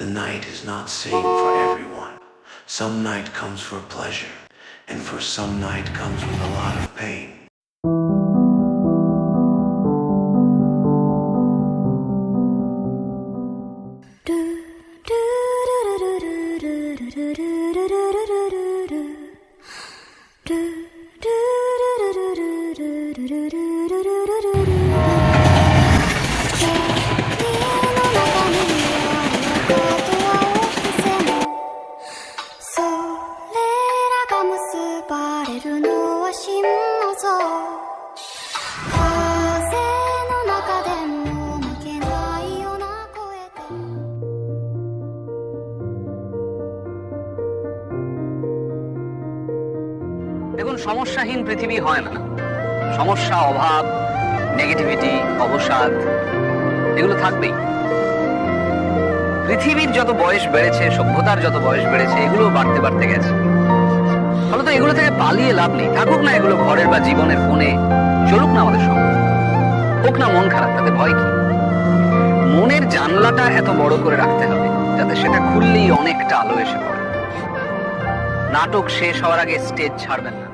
The night is not same for everyone. Some night comes for pleasure, and for some night comes with a lot of pain.「それ দেখুন, সমস্যাহীন পৃথিবী হয় না। সমস্যা, অভাব negativity অবসাদ, এগুলো থাকবেই। পৃথিবীর যত বয়স বেড়েছে, সভ্যতার যত বয়স বেড়েছে, এগুলো বাড়তে বাড়তে গেছে। ফলত এগুলো থেকে পালিয়ে লাভ নেই। থাকুক না এগুলো ঘরের বা জীবনের কোণে, চলুক না আমাদের সঙ্গে। হোক না মন খারাপ, তাতে ভয় কি? মনের জানলাটা এত বড় করে রাখতে হবে, যাতে সেটা খুললেই অনেকটা আলো এসে পড়ে। নাটক শেষ হওয়ার আগে স্টেজ ছাড়বেন না।